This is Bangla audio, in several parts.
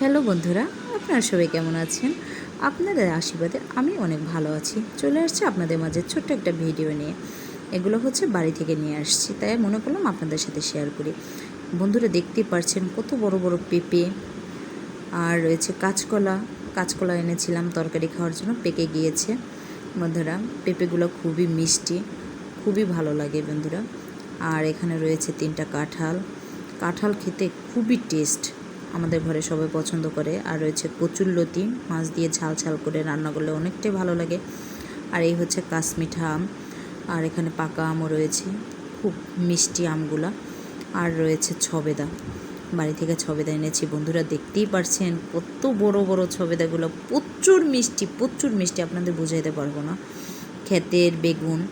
হ্যালো বন্ধুরা, আপনারা সবাই কেমন আছেন? আপনাদের আশীর্বাদে আমি অনেক ভালো আছি। চলে আসছি আপনাদের মাঝে ছোট্ট একটা ভিডিও নিয়ে। এগুলো হচ্ছে বাড়ি থেকে নিয়ে আসছি, তাই মনে করলাম আপনাদের সাথে শেয়ার করি। বন্ধুরা দেখতেই পারছেন কত বড় বড় পেঁপে, আর রয়েছে কাঁচকলা। কাঁচকলা এনেছিলাম তরকারি খাওয়ার জন্য, পেকে গিয়েছে। বন্ধুরা, পেঁপেগুলো খুবই মিষ্টি, খুবই ভালো লাগে বন্ধুরা। আর এখানে রয়েছে তিনটা কাঁঠাল। কাঁঠাল খেতে খুবই টেস্ট আমাদের ঘরে সবাই পছন্দ করে। আর রয়েছে কচুর লতি, মাছ দিয়ে ঝাল ঝাল করে রান্না করলে অনেকটাই ভালো লাগে। আর এই হচ্ছে কাশ্মিঠা আম, আর এখানে পাকা আমও রয়েছে, খুব মিষ্টি আমগুলা। আর রয়েছে ছবেদা, বাড়ি থেকে ছবেদা এনেছি। বন্ধুরা দেখতেই পারছেন কত বড় বড় ছবেদাগুলো। প্রচুর মিষ্টি প্রচুর মিষ্টি, আপনাদের বুঝাইতে পারব না। ক্ষেতের বেগুন,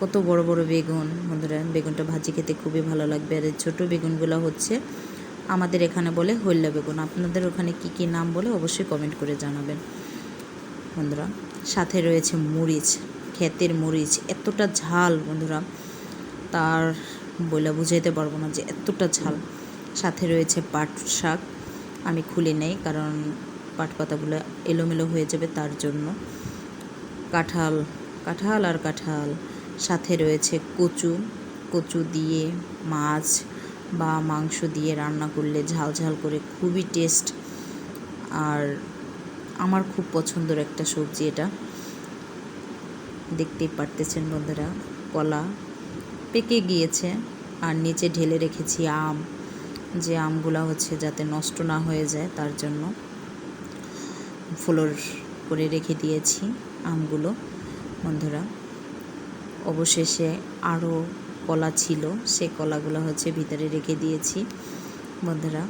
কত বড় বড় বেগুন। বন্ধুরা, বেগুনটা ভাজি খেতে খুবই ভালো লাগবে। আর ছোটো বেগুনগুলো হচ্ছে আমাদের এখানে বলে হইল্লা বেগুন। আপনাদের ওখানে কি কি নাম বলে অবশ্যই কমেন্ট করে জানাবেন। বন্ধুরা, সাথে রয়েছে মরিচ, ক্ষেতের মরিচ, এতটা ঝাল বন্ধুরা। তার বলে বুঝাইতে পারব না যে এতটা ঝাল। সাথে রয়েছে পাট শাক, আমি খুলে নেই কারণ পাট পাতাগুলো এলোমেলো হয়ে যাবে তার জন্য। কাঁঠাল কাঁঠাল আর কাঁঠাল। সাথে রয়েছে কচু কচু দিয়ে মাছ বা মাংস দিয়ে রান্না করলে ঝাল ঝাল করে খুবই টেস্ট আর আমার খুব পছন্দের একটা সবজি এটা। দেখতেই পারতেছেন বন্ধুরা, কলা পেকে গিয়েছে আর নিচে ঢেলে রেখেছি আম। যে আমগুলো হচ্ছে যাতে নষ্ট না হয়ে যায় তার জন্য ফ্লোর করে রেখে দিয়েছি আমগুলো। বন্ধুরা, অবশেষে আরও কলা ছিল, সে কলাগুলো হচ্ছে ভিতরে রেখে দিয়েছি, বন্ধুরা।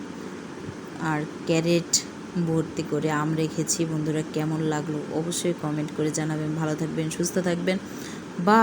আর ক্যারেট ভর্তি করে আম রেখেছি, বন্ধুরা, কেমন লাগল অবশ্যই কমেন্ট করে জানাবেন। ভালো থাকবেন, সুস্থ থাকবেন। বা